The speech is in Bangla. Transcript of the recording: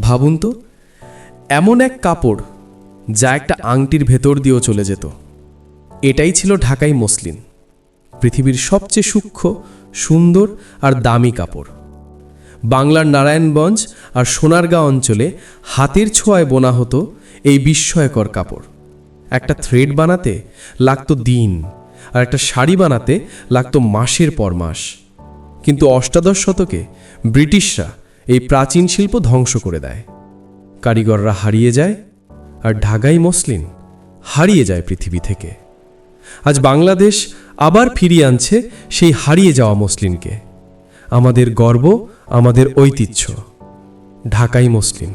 ভাবুন তো, এমন এক কাপড় যা একটা আংটির ভেতর দিয়েও চলে যেত। এটাই ছিল ঢাকাই মসলিন, পৃথিবীর সবচেয়ে সূক্ষ্ম, সুন্দর আর দামি কাপড়। বাংলার নারায়ণগঞ্জ আর সোনারগাঁ অঞ্চলে হাতের ছোঁয়ায় বোনা হতো এই বিস্ময়কর কাপড়। একটা থ্রেড বানাতে লাগতো দিন, আর একটা শাড়ি বানাতে লাগতো মাসের পর মাস। কিন্তু অষ্টাদশ শতকে ব্রিটিশরা এই প্রাচীন শিল্প ধ্বংস করে দেয়। কারিগররা হারিয়ে যায় আর ঢাকাই মসলিন হারিয়ে যায় পৃথিবী থেকে। আজ বাংলাদেশ আবার ফিরিয়ে আনছে সেই হারিয়ে যাওয়া মসলিনকে। আমাদের গর্ব, আমাদের ঐতিহ্য, ঢাকাই মসলিন।